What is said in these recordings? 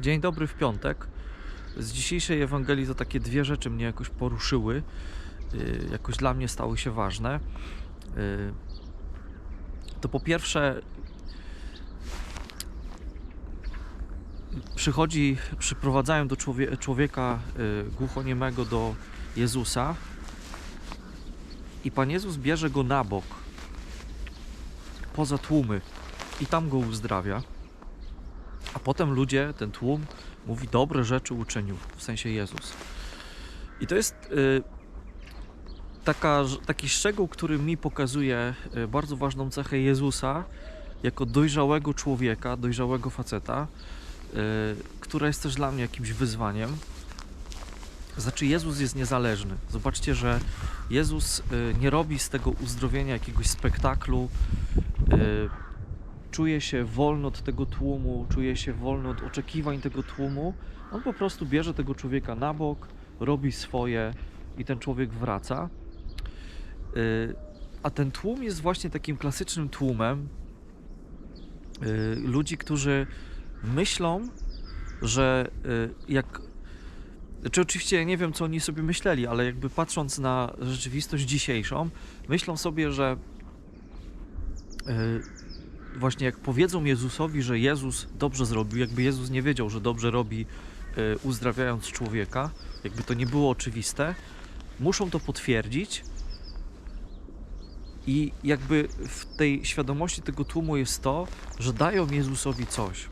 Dzień dobry w piątek. Z dzisiejszej Ewangelii to takie dwie rzeczy mnie jakoś poruszyły, yy, jakoś dla mnie stały się ważne. Yy, To po pierwsze, przychodzi, przyprowadzają do człowie, człowieka yy, głuchoniemego do Jezusa i Pan Jezus bierze go na bok, poza tłumy i tam go uzdrawia. A potem ludzie, ten tłum, mówi dobre rzeczy uczynił, w sensie Jezus. I to jest y, taka, taki szczegół, który mi pokazuje y, bardzo ważną cechę Jezusa jako dojrzałego człowieka, dojrzałego faceta, y, która jest też dla mnie jakimś wyzwaniem. Znaczy, Jezus jest niezależny. Zobaczcie, że Jezus y, nie robi z tego uzdrowienia jakiegoś spektaklu. y, czuje się wolny od tego tłumu, czuje się wolny od oczekiwań tego tłumu. On po prostu bierze tego człowieka na bok, robi swoje i ten człowiek wraca. Y, A ten tłum jest właśnie takim klasycznym tłumem y, ludzi, którzy myślą, że y, jak. Czy oczywiście nie wiem, co oni sobie myśleli, ale jakby patrząc na rzeczywistość dzisiejszą, myślą sobie, że właśnie jak powiedzą Jezusowi, że Jezus dobrze zrobił, jakby Jezus nie wiedział, że dobrze robi y, uzdrawiając człowieka, jakby to nie było oczywiste, muszą to potwierdzić i jakby w tej świadomości tego tłumu jest to, że dają Jezusowi coś.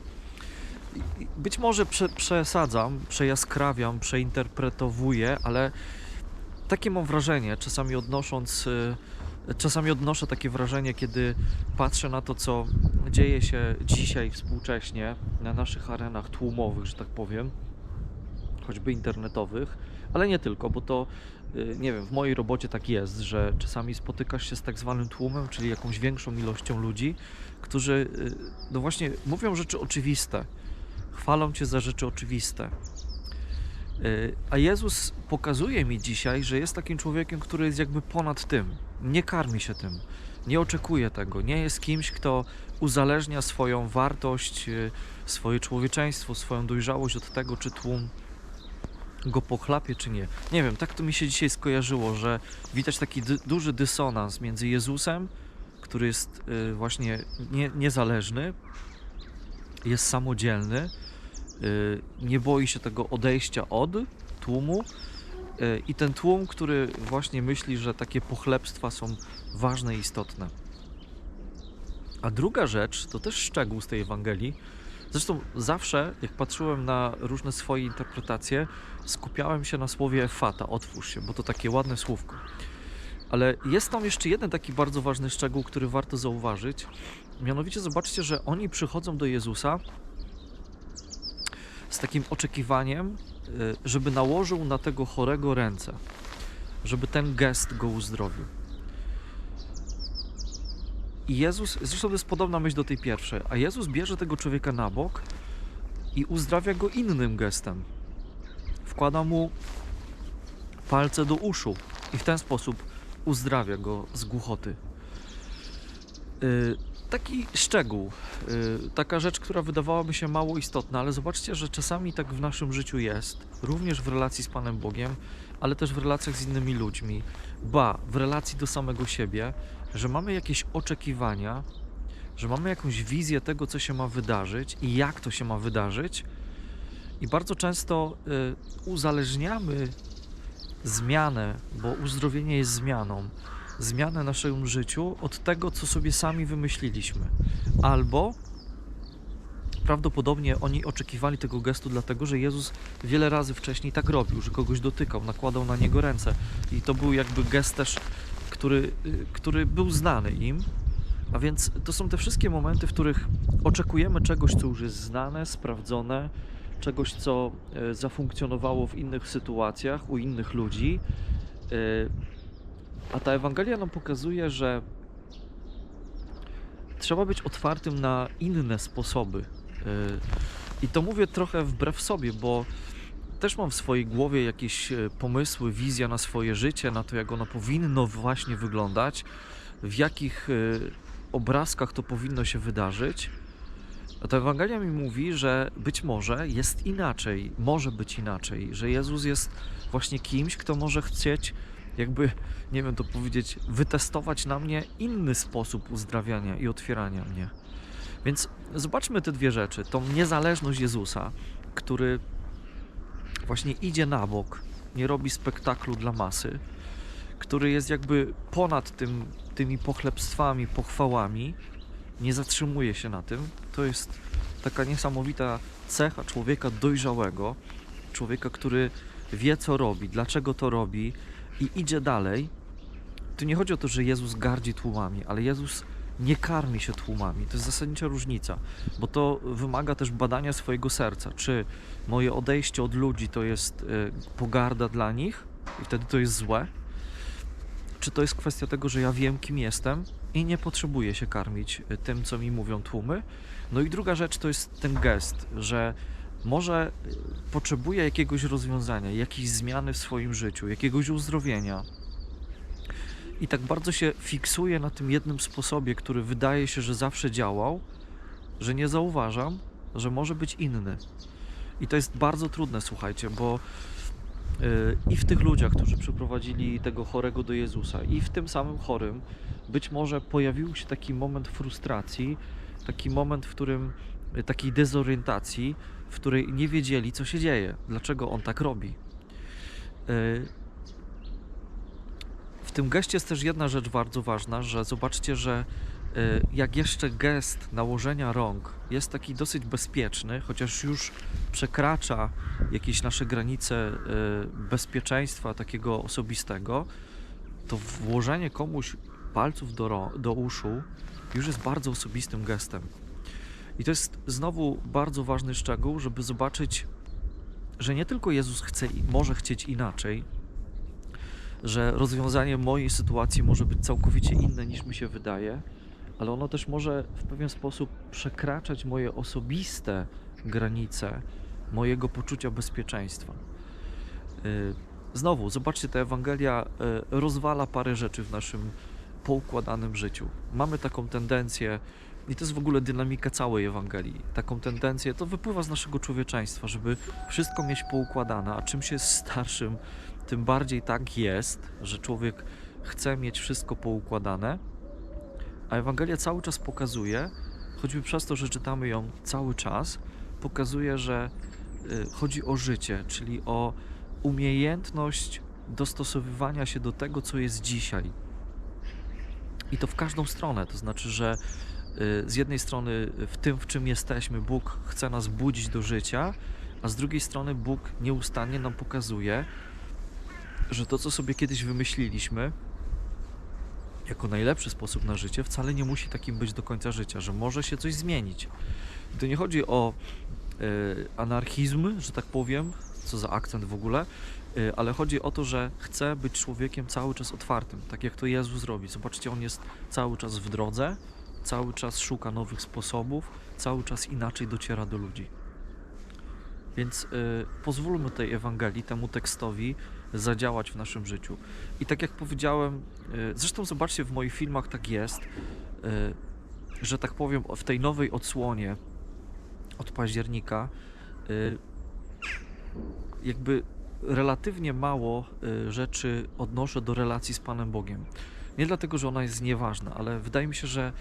Być może prze, przesadzam, przejaskrawiam, przeinterpretowuję, ale takie mam wrażenie, czasami odnosząc, y, czasami odnoszę takie wrażenie, kiedy patrzę na to, co dzieje się dzisiaj współcześnie na naszych arenach tłumowych, że tak powiem, choćby internetowych, ale nie tylko, bo to y, nie wiem, w mojej robocie tak jest, że czasami spotykasz się z tak zwanym tłumem, czyli jakąś większą ilością ludzi, którzy y, no właśnie mówią rzeczy oczywiste, chwalą cię za rzeczy oczywiste. Y, A Jezus pokazuje mi dzisiaj, że jest takim człowiekiem, który jest jakby ponad tym. Nie karmi się tym, nie oczekuje tego, nie jest kimś, kto uzależnia swoją wartość, y, swoje człowieczeństwo, swoją dojrzałość od tego, czy tłum go pochlapie, czy nie. Nie wiem, tak to mi się dzisiaj skojarzyło, że widać taki duży dysonans między Jezusem, który jest y, właśnie nie, niezależny, jest samodzielny, nie boi się tego odejścia od tłumu y, i ten tłum, który właśnie myśli, że takie pochlebstwa są ważne i istotne. A druga rzecz, to też szczegół z tej Ewangelii. Zresztą zawsze, jak patrzyłem na różne swoje interpretacje, skupiałem się na słowie fata, otwórz się, bo to takie ładne słówko. Ale jest tam jeszcze jeden taki bardzo ważny szczegół, który warto zauważyć. Mianowicie zobaczcie, że oni przychodzą do Jezusa z takim oczekiwaniem, y, żeby nałożył na tego chorego ręce, żeby ten gest go uzdrowił. I Jezus, zresztą to jest podobna myśl do tej pierwszej, a Jezus bierze tego człowieka na bok i uzdrawia go innym gestem. Wkłada mu palce do uszu i w ten sposób uzdrawia go z głuchoty. Taki szczegół, y, taka rzecz, która wydawałaby się mało istotna, ale zobaczcie, że czasami tak w naszym życiu jest, również w relacji z Panem Bogiem, ale też w relacjach z innymi ludźmi, ba, w relacji do samego siebie, że mamy jakieś oczekiwania, że mamy jakąś wizję tego, co się ma wydarzyć i jak to się ma wydarzyć, i bardzo często y, uzależniamy zmianę, bo uzdrowienie jest zmianą, zmianę naszym życiu od tego, co sobie sami wymyśliliśmy. Albo prawdopodobnie oni oczekiwali tego gestu, dlatego że Jezus wiele razy wcześniej tak robił, że kogoś dotykał, nakładał na niego ręce. I to był jakby gest też, który, y, który był znany im. A więc to są te wszystkie momenty, w których oczekujemy czegoś, co już jest znane, sprawdzone, czegoś, co e, zafunkcjonowało w innych sytuacjach, u innych ludzi. A ta Ewangelia nam pokazuje, że trzeba być otwartym na inne sposoby. E, I to mówię trochę wbrew sobie, bo też mam w swojej głowie jakieś e, pomysły, wizja na swoje życie, na to, jak ono powinno właśnie wyglądać, w jakich e, obrazkach to powinno się wydarzyć. A ta Ewangelia mi mówi, że być może jest inaczej, może być inaczej, że Jezus jest właśnie kimś, kto może chcieć, jakby, nie wiem to powiedzieć, wytestować na mnie inny sposób uzdrawiania i otwierania mnie. Więc zobaczmy te dwie rzeczy. Tą niezależność Jezusa, który właśnie idzie na bok, nie robi spektaklu dla masy, który jest jakby ponad tym, tymi pochlebstwami, pochwałami, nie zatrzymuje się na tym. To jest taka niesamowita cecha człowieka dojrzałego, człowieka, który wie, co robi, dlaczego to robi i idzie dalej. Tu nie chodzi o to, że Jezus gardzi tłumami, ale Jezus nie karmi się tłumami. To jest zasadnicza różnica, bo to wymaga też badania swojego serca. Czy moje odejście od ludzi to jest y, pogarda dla nich i wtedy to jest złe? Czy to jest kwestia tego, że ja wiem, kim jestem i nie potrzebuję się karmić y, tym, co mi mówią tłumy? No i druga rzecz to jest ten gest, że może y, potrzebuję jakiegoś rozwiązania, jakiejś zmiany w swoim życiu, jakiegoś uzdrowienia. I tak bardzo się fiksuję na tym jednym sposobie, który wydaje się, że zawsze działał, że nie zauważam, że może być inny. I to jest bardzo trudne, słuchajcie, bo y, i w tych ludziach, którzy przyprowadzili tego chorego do Jezusa, i w tym samym chorym, być może pojawił się taki moment frustracji, taki moment, w którym takiej dezorientacji, w której nie wiedzieli, co się dzieje, dlaczego on tak robi. Y, W tym geście jest też jedna rzecz bardzo ważna, że zobaczcie, że y, jak jeszcze gest nałożenia rąk jest taki dosyć bezpieczny, chociaż już przekracza jakieś nasze granice y, bezpieczeństwa takiego osobistego, to włożenie komuś palców do, do uszu już jest bardzo osobistym gestem. I to jest znowu bardzo ważny szczegół, żeby zobaczyć, że nie tylko Jezus chce i może chcieć inaczej, że rozwiązanie mojej sytuacji może być całkowicie inne niż mi się wydaje, ale ono też może w pewien sposób przekraczać moje osobiste granice mojego poczucia bezpieczeństwa. Y, Znowu, zobaczcie, ta Ewangelia y, rozwala parę rzeczy w naszym poukładanym życiu. Mamy taką tendencję, i to jest w ogóle dynamika całej Ewangelii, taką tendencję, to wypływa z naszego człowieczeństwa, żeby wszystko mieć poukładane, a czym się jest starszym, tym bardziej tak jest, że człowiek chce mieć wszystko poukładane, a Ewangelia cały czas pokazuje, choćby przez to, że czytamy ją cały czas, pokazuje, że y, chodzi o życie, czyli o umiejętność dostosowywania się do tego, co jest dzisiaj. I to w każdą stronę, to znaczy, że z jednej strony w tym, w czym jesteśmy, Bóg chce nas budzić do życia, a z drugiej strony Bóg nieustannie nam pokazuje, że to, co sobie kiedyś wymyśliliśmy, jako najlepszy sposób na życie, wcale nie musi takim być do końca życia, że może się coś zmienić. To nie chodzi o y, anarchizm, że tak powiem, co za akcent w ogóle, y, ale chodzi o to, że chce być człowiekiem cały czas otwartym, tak jak to Jezus robi. Zobaczcie, on jest cały czas w drodze, cały czas szuka nowych sposobów, cały czas inaczej dociera do ludzi. Więc y, pozwólmy tej Ewangelii, temu tekstowi zadziałać w naszym życiu. I tak jak powiedziałem, y, zresztą zobaczcie, w moich filmach tak jest, y, że tak powiem, w tej nowej odsłonie od października, y, jakby relatywnie mało y, rzeczy odnoszę do relacji z Panem Bogiem. Nie dlatego, że ona jest nieważna, ale wydaje mi się, że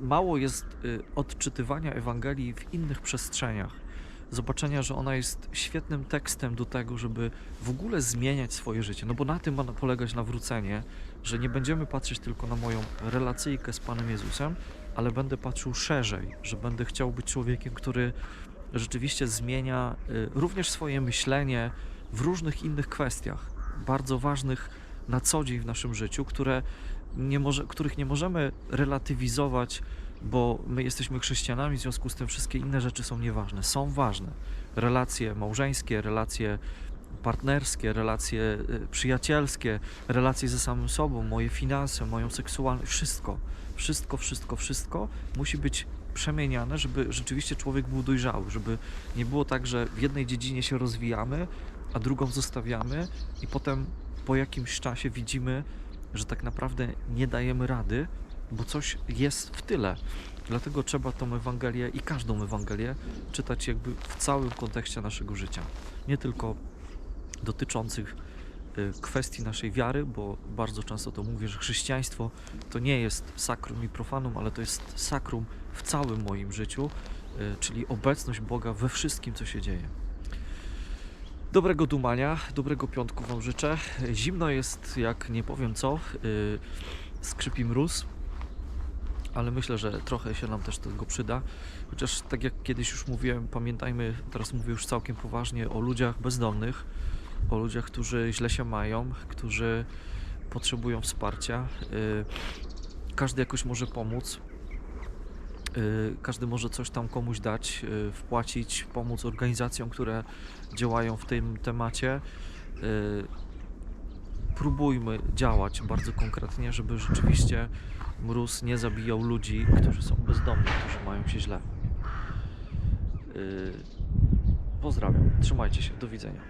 mało jest y, odczytywania Ewangelii w innych przestrzeniach. Zobaczenia, że ona jest świetnym tekstem do tego, żeby w ogóle zmieniać swoje życie. No bo na tym ma polegać nawrócenie, że nie będziemy patrzeć tylko na moją relacyjkę z Panem Jezusem, ale będę patrzył szerzej, że będę chciał być człowiekiem, który rzeczywiście zmienia y, również swoje myślenie w różnych innych kwestiach, bardzo ważnych na co dzień w naszym życiu, które nie może, których nie możemy relatywizować, bo my jesteśmy chrześcijanami, w związku z tym wszystkie inne rzeczy są nieważne. Są ważne. Relacje małżeńskie, relacje partnerskie, relacje y, przyjacielskie, relacje ze samym sobą, moje finanse, moją seksualność, wszystko, wszystko, wszystko, wszystko musi być przemieniane, żeby rzeczywiście człowiek był dojrzały, żeby nie było tak, że w jednej dziedzinie się rozwijamy, a drugą zostawiamy i potem po jakimś czasie widzimy, że tak naprawdę nie dajemy rady, bo coś jest w tyle. Dlatego trzeba tą Ewangelię i każdą Ewangelię czytać jakby w całym kontekście naszego życia. Nie tylko dotyczących y, kwestii naszej wiary, bo bardzo często to mówię, że chrześcijaństwo to nie jest sakrum i profanum, ale to jest sakrum w całym moim życiu, y, czyli obecność Boga we wszystkim, co się dzieje. Dobrego dumania, dobrego piątku Wam życzę. Zimno jest, jak nie powiem co, y, skrzypi mróz, ale myślę, że trochę się nam też tego przyda. Chociaż tak jak kiedyś już mówiłem, pamiętajmy, teraz mówię już całkiem poważnie o ludziach bezdomnych, o ludziach, którzy źle się mają, którzy potrzebują wsparcia. Y, Każdy jakoś może pomóc. Y, Każdy może coś tam komuś dać, y, wpłacić, pomóc organizacjom, które działają w tym temacie. Y, Próbujmy działać bardzo konkretnie, żeby rzeczywiście mróz nie zabijał ludzi, którzy są bezdomni, którzy mają się źle. Pozdrawiam, trzymajcie się, do widzenia.